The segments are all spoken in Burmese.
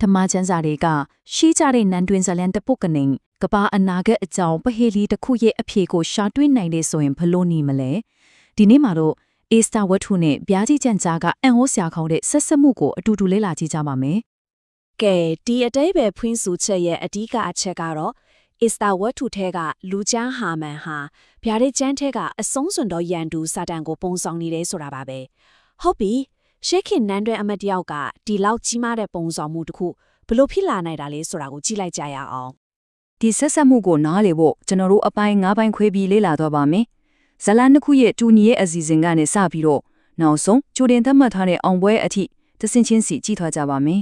ဓမ္မကျမ်းစာတွေကရှိကြတဲ့နန်းတွင်ဇလန်တပုတ်ကနေကဘာအနာဂတ်အကြောင်းပဟေလီတစ်ခုရဲ့အဖြေကိုရှာတွေ့နိုင်တယ်ဆိုရင်ဘလို့နေမလဲဒီနေ့မှာတော့အေစတာဝတ္ထုနဲ့ဗျာကြီးကျန်ကြားကအန်ဟောဆရာခေါင်းတဲ့ဆက်ဆက်မှုကိုအတူတူလေ့လာကြည့်ကြပါမယ်ကဲဒီအတိတ်ပဲဖွင့်ဆိုချက်ရဲ့အဓိကအချက်ကတော့အစ္စတာဝတ္ထုထဲကလူချမ်းဟာမန်ဟာဗျာဒိတ်ကျမ်းထဲကအဆုံးစွန်တော်ရန်သူစာတန်ကိုပုံဆောင်နေတယ်ဆိုတာပါပဲဟုတ်ပြီ ရှေခင်နန်းတွဲအမတ်တယောက်ကဒီလောက်ကြီးမားတဲ့ပုံဆောင်မှုတစ်ခုဘလို့ဖြစ်လာနိုင်တာလဲဆိုတာကိုကြည့်လိုက်ကြရအောင်ဒီဆက်ဆက်မှုကိုနားလေဖို့ကျွန်တော်တို့အပိုင်း၅ပိုင်းခွဲပြီးလေ့လာတော့ပါမယ်ဇလန်တစ်ခုရဲ့တူညီရဲ့အစီအစဉ်ကနေစပြီးတော့နောက်ဆုံးကြိုတင်သတ်မှတ်ထားတဲ့အောင်ပွဲအထိသစင်ချင်းစီကြည့်ထွားကြပါမယ်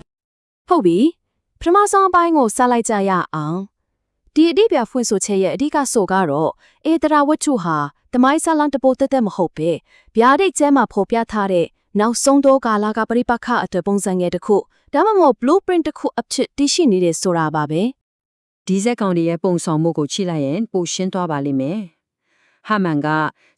ဟုတ်ပြီပထမဆုံးအပိုင်းကိုစလိုက်ကြရအောင်ဒီအတိတ်ပြဖွင့်ဆိုချက်ရဲ့အဓိကဆိုကတော့အေတရာဝတ္ထုဟာတမိုင်းဆလန်တပိုတက်တက်မဟုတ်ပဲဗျာဒိတ်ကျဲမှာဖော်ပြထားတဲ့ နောက်ဆုံးတော့ကာလာကပရိပခအတပုံစံငယ်တစ်ခုဒါမှမဟုတ် blueprint တစ်ခုအဖြစ်တည်ရှိနေတဲ့ဆိုတာပါပဲဒီဇက်ကောင်တွေရဲ့ပုံဆောင်မှုကိုချိလိုက်ရင်ပိုရှင်းသွားပါလိမ့်မယ်။ဟာမန်က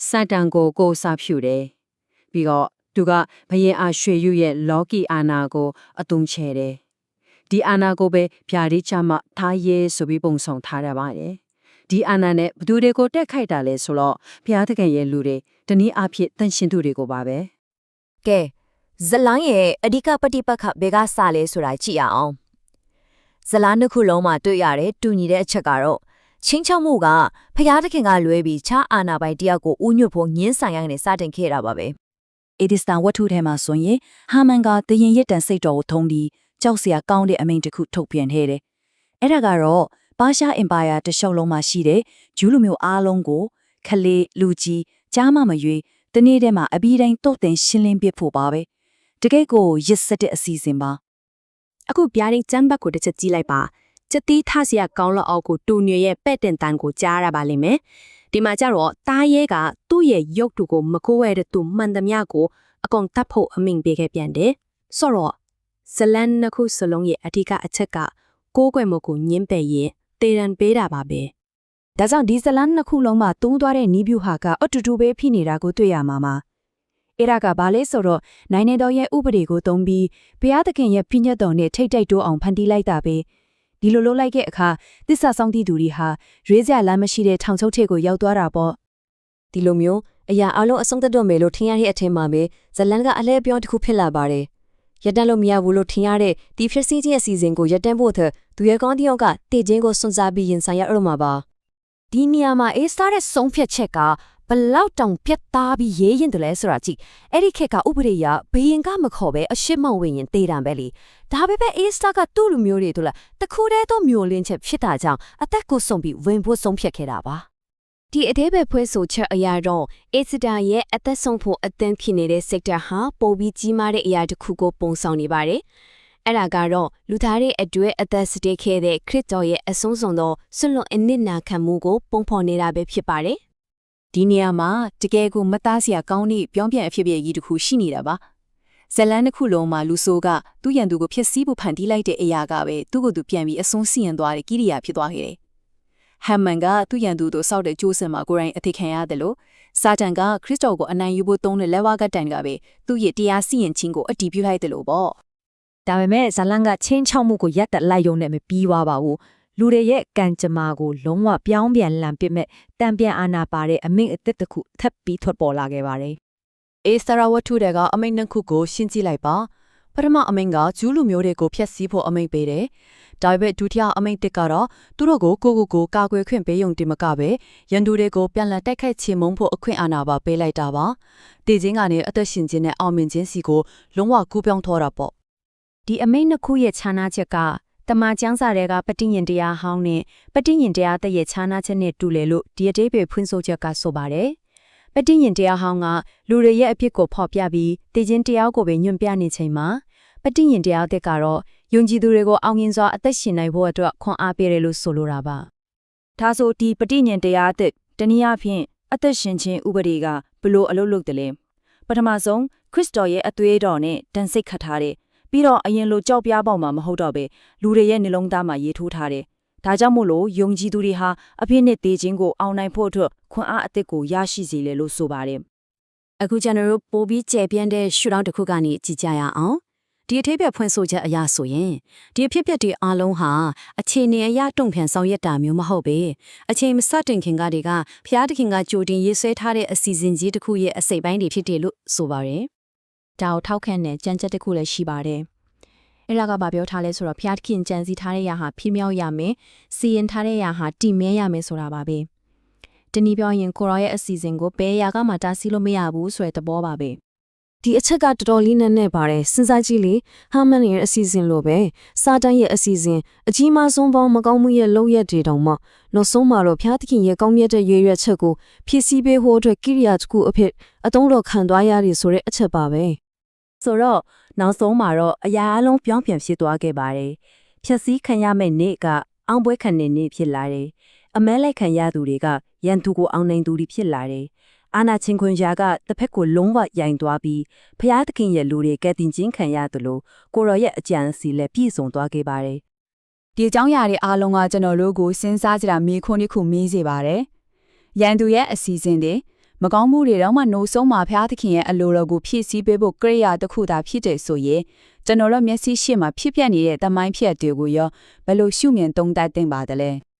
စတန်ကိုကိုးစားဖြူတယ်။ပြီးတော့သူကဘယင်အားရွှေရုရဲ့လော်ကီအာနာကိုအတုံးချဲတယ်။ဒီအာနာကိုပဲဖြာရီချမထားရဲဆိုပြီးပုံဆောင်ထားရပါတယ်။ဒီအာနာနဲ့ဘသူတွေကိုတက်ခိုက်တာလဲဆိုတော့ဘုရားသခင်ရဲ့လူတွေတနည်းအားဖြင့်တန်ရှင်သူတွေကိုပါပဲ ကဲဇလန်းရဲ့အဓိကပฏิပတ်ခဘယ်ကစလဲဆိုတာကြည့်ရအောင်ဇလန်းတစ်ခုလုံးမှာတွေ့ရတဲ့တူညီတဲ့အချက်ကတော့ချင်းချောက်မှုကဖျားသခင်ကလွဲပြီးခြားအာနာပိုင်တယောက်ကိုဥညွတ်ဖို့ညှင်းဆန်ရကနေစတင်ခဲ့တာပါပဲအေဒီစတန်ဝတ္ထုထဲမှာဆိုရင်ဟာမန်ကတရင်ရစ်တန်စိတ်တော်ကိုထုံးပြီးကြောက်စရာကောင်းတဲ့အမိန့်တစ်ခုထုတ်ပြန်ခဲ့တယ်။အဲ့ဒါကတော့ပါရှားအင်ပါယာတစ်လျှောက်လုံးမှာရှိတဲ့ဂျူးလူမျိုးအားလုံးကိုခလေးလူကြီးကြားမမရွေ တနေ့တည်းမှာအပြီးတိုင်းတုတ်တင်ရှင်းလင်းပြဖို့ပါပဲ။တကယ့်ကိုရစ်စတဲ့အစီအစဉ်ပါအခုဗျာဒိတ်ကျမ်းဘတ်ကိုတစ်ချက်ကြည့်လိုက်ပါချက်တီးထဆရာကောင်းလောက်အောက်ကိုတူညွေရဲ့ပဲ့တင်တန်ကိုကြားရပါလိမ့်မယ်ဒီမှာကျတော့တားရဲကသူ့ရဲ့ရုပ်တုကိုမကိုးဝဲတဲ့သူမှန်သမျှကိုအကုန်တတ်ဖို့အမိန်ပေးခဲ့ပြန်တယ်ဆိုတော့ဇလန်နှစ်ခုစလုံးရဲ့အဓိကအချက်ကကိုးကွယ်မှုကိုညှင်းပယ်ရင်တေရန်ပေးတာပါပဲ ဒါကြောင့်ဒီဇလန်နှစ်ခုလုံးမှာတူးသွားတဲ့နီးဗျူဟာကအတူတူပဲဖြစ်နေတာကိုတွေ့ရမှာပါ။အဲ့ဒါကဘာလဲဆိုတော့နိုင်နေတော်ရဲ့ဥပဒေကိုသုံးပြီးဘုရားသခင်ရဲ့ဖိညတ်တော်နဲ့ထိတ်တိုက်တိုးအောင်ဖန်တီးလိုက်တာပဲ။ဒီလိုလုပ်လိုက်တဲ့အခါသစ္စာဆောင်တည်သူတွေဟာရွေးစရာလမ်းမရှိတဲ့ထောင်ချုပ်ထက်ကိုရောက်သွားတာပေါ့ဒီလိုမျိုးအရာအလုံးအဆုံးသတ်တော့မယ်လို့ထင်ရတဲ့အထင်မှာပဲဇလန်ကအလဲပြောင်းတစ်ခုဖြစ်လာပါတယ်ရတန်းလို့မရဘူးလို့ထင်ရတဲ့ဒီဖြစ်စီချင်းအစီအစဉ်ကိုရတန်းဖို့ထက်သူရဲ့ကောင်းတဲ့ယောက်ကတည်ခြင်းကိုစွန့်စားပြီးရင်ဆိုင်ရတော့မှာပါ။ ဒီနေရာမှာအေးစတာတဲ့ဆုံးဖြတ်ချက်ကဘလောက်တောင်ပြတ်သားပြီးရေးရင်တလဲဆိုတာကြည့်။အဲ့ဒီခက်ကဥပဒေအရဘေးရင်ကမခေါ်ပဲအရှိမဝင်ရင်တေးတံပဲလေ။ဒါပေမဲ့အေးစတာကသူ့လူမျိုးတွေတို့လားတခုတည်းသောမျိုးလင်းချက်ဖြစ်တာကြောင့်အသက်ကိုဆုံးပြီးဝင်ဖို့ဆုံးဖြတ်ခဲ့တာပါ။ဒီအသေးပဲဖွဲဆိုချက်အရာတော့အေစတာရဲ့အသက်ဆုံးဖို့အသင်းဖြစ်နေတဲ့ sector ဟာပိုပြီးကြီးမားတဲ့အရာတစ်ခုကိုပုံဆောင်နေပါတယ်။ အဲ့ဒါကတော့လူသားတွေအတွေ့အသက်စတေးခဲ့တဲ့ခရစ်တော်ရဲ့အဆုံးစွန်သောဆွလွန်အနစ်နာခံမှုကိုပုံဖော်နေတာပဲဖြစ်ပါတယ်ဒီနေရာမှာတကယ်ကိုမသားစရာကောင်းတဲ့ပြောင်းပြန်အဖြစ်အပျက်ကြီးတစ်ခုရှိနေတာပါဇလန်တစ်ခုလုံးမှာလူဆိုးကသူ့ရန်သူကိုဖျက်ဆီးဖို့ဖန်တီးလိုက်တဲ့အရာကပဲသူ့ကိုယ်သူပြန်ပြီးအစွန်းစီရင်သွားတဲ့ကိရိယာဖြစ်သွားခဲ့တယ်ဟမ်မန်ကသူ့ရန်သူတို့စောက်တဲ့ကျိုးစင်မှာကိုယ်တိုင်အသိခံရတယ်လို့စာတန်ကခရစ်တော်ကိုအနိုင်ယူဖို့သုံးတဲ့လက်ဝါးကတန်ကပဲသူ့ရဲ့တရားစီရင်ခြင်းကိုအတည်ပြုလိုက်တယ်လို့ပေါ့ ဒါပေမဲ့ဇလန်ကချင်းချောက်မှုကိုရက်တက်လိုက်ရုံနဲ့မပြီးသွားပါဘူးလူတွေရဲ့ကံကြမ္မာကိုလုံးဝပြောင်းပြန်လန်ပစ်မဲ့တံပြန်အာနာပါတဲ့အမိန့်အသစ်တစ်ခုထပ်ပြီးထွက်ပေါ်လာခဲ့ပါတယ်အေစတရာဝတ္ထုတွေကအမိန့်နှစ်ခုကိုရှင်းကြည့်လိုက်ပါပထမအမိန့်ကဂျူးလူမျိုးတွေကိုဖျက်ဆီးဖို့အမိန့်ပေးတယ်ဒါပေမဲ့ဒုတိယအမိန့်တစ်ကတော့သူတို့ကိုကိုကိုကိုကာကွယ်ခွင့်ပေးရုံတင်မကပဲရန်သူတွေကိုပြန်လည်တိုက်ခိုက်ချေမှုန်းဖို့အခွင့်အာဏာပါပေးလိုက်တာပါတည်ခြင်းကနေအသက်ရှင်ခြင်းနဲ့အောင်မြင်ခြင်းစီကိုလုံးဝကူးပြောင်းထောတာပေါ့ ဒီအမိန့်နှစ်ခုရဲ့ခြားနာချက်ကတမန်ကျမ်းစာတွေကပဋိညာဉ်တရားဟောင်းနဲ့ပဋိညာဉ်တရားတဲ့ရဲ့ခြားနာချက်နဲ့တူလေလို့ဒီအတိတ်ပဲဖွင့်ဆိုချက်ကဆိုပါတယ်။ပဋိညာဉ်တရားဟောင်းကလူတွေရဲ့အဖြစ်ကိုဖော်ပြပြီးတည်ခြင်းတရားကိုပဲညွှန်ပြနေချိန်မှာပဋိညာဉ်တရားတဲ့ကတော့ယုံကြည်သူတွေကိုအောင်မြင်စွာအသက်ရှင်နိုင်ဖို့အတွက်ခွန်အားပေးတယ်လို့ဆိုလိုတာပါ။ဒါဆိုဒီပဋိညာဉ်တရားတဲ့တနည်းအားဖြင့်အသက်ရှင်ခြင်းဥပဒေကဘလို့အလုပ်လုပ်တယ်လဲ။ပထမဆုံးခရစ်တော်ရဲ့အသွေးတော်နဲ့တန်စိတ်ခတ်ထားတဲ့ ပြီးတော့အရင်လိုကြောက်ပြားပေါက်မှာမဟုတ်တော့ပဲလူတွေရဲ့နှလုံးသားမှာရေးထိုးထားတယ်။ဒါကြောင့်မို့လို့ယုံကြည်သူတွေဟာအဖြစ်နဲ့သေးခြင်းကိုအောင်နိုင်ဖို့အတွက်ခွန်အားအသစ်ကိုရရှိစေလေလို့ဆိုပါတယ်အခုကျွန်တော်တို့ပိုပြီးကျေပြန့်တဲ့ရှုထောင့်တစ်ခုကနေကြည့်ကြရအောင်ဒီအထိပ္ပယ်ဖွင့်ဆိုချက်အရဆိုရင်ဒီအဖြစ်အပျက်တွေအလုံးဟာအခြေအနေအရတုံ့ပြန်ဆောင်ရွက်တာမျိုးမဟုတ်ပဲအချိန်မစတင်ခင်ကတည်းကဖျားသခင်ကကြိုတင်ရေးဆွဲထားတဲ့အစီအစဉ်ကြီးတစ်ခုရဲ့အစိတ်ပိုင်းတွေဖြစ်တယ်လို့ဆိုပါတယ် ဒါကိုထောက်ခံတဲ့ကြံချက်တစ်ခုလည်းရှိပါတယ်။အဲ့ဒါကဗာပြောထားလဲဆိုတော့ဖျားခင်ကြံစည်ထားတဲ့ရာဟာဖြီးမြောက်ရမယ်၊စီရင်ထားတဲ့ရာဟာတည်မဲရမယ်ဆိုတာပါပဲ။တနည်းပြောရင်ကိုရောရဲ့အစီအစဉ်ကိုဘယ်ရာကမှတားဆီးလို့မရဘူးဆိုတဲ့သဘောပါပဲ။ဒီအချက်ကတော်တော်လေးနက်နက်ပါတယ်စဉ်းစားကြည့်လေဟာမန်ရဲ့အစီအစဉ်လိုပဲစာတန်းရဲ့အစီအစဉ်အကြီးမားဆုံးပေါင်းမကောင်းမှုရဲ့လုံရက်တွေတောင်မှနောက်ဆုံးမှာတော့ဖျားသခင်ရဲ့ကောင်းမြတ်တဲ့ရွေရွက်ချက်ကိုဖြည့်ဆည်းပေးဖို့အတွက်ကိရိယာတစ်ခုအဖြစ်အသုံးတော်ခံသွားရတယ်ဆိုတဲ့အချက်ပါပဲ ဆိုတော့နောက်ဆုံးမှာတော့အရာအလုံးပြောင်းပြန်ဖြစ်သွားခဲ့ပါတယ်ဖြက်စီးခံရမယ့်နေ့ကအောင်ပွဲခံတဲ့နေ့ဖြစ်လာတယ်အမဲလိုက်ခံရသူတွေကရန်သူကိုအောင်နိုင်သူတွေဖြစ်လာတယ်အာနာချင်းခွန်ရာကတစ်ဖက်ကိုလုံးဝယိုင်သွားပြီးဖျားသခင်ရဲ့လူတွေကဲတင်ချင်းခံရသလိုကိုရောရဲ့အကြံစီလည်းပြည့်စုံသွားခဲ့ပါတယ်ဒီအကြောင်းအရာတွေအားလုံးကကျွန်တော်တို့ကိုစဉ်းစားကြတာမေးခွန်းတစ်ခုမေးစေပါတယ်။ရန်သူရဲ့အစီအစဉ်တွေ မကောင်းမှုတွေတော့မှနှိုးဆုံးမှာဖျားသခင်ရဲ့အလိုတော်ကိုဖြည့်ဆည်းပေးဖို့ကြိယာတစ်ခုသာဖြစ်တယ်ဆိုရင်ကျွန်တော်တို့မျက်စိရှေ့မှာဖြစ်ပျက်နေတဲ့တမိုင်းဖြတ်တွေကိုရောဘယ်လိုရှုမြင်သုံးသပ်သင့်ပါသလဲ။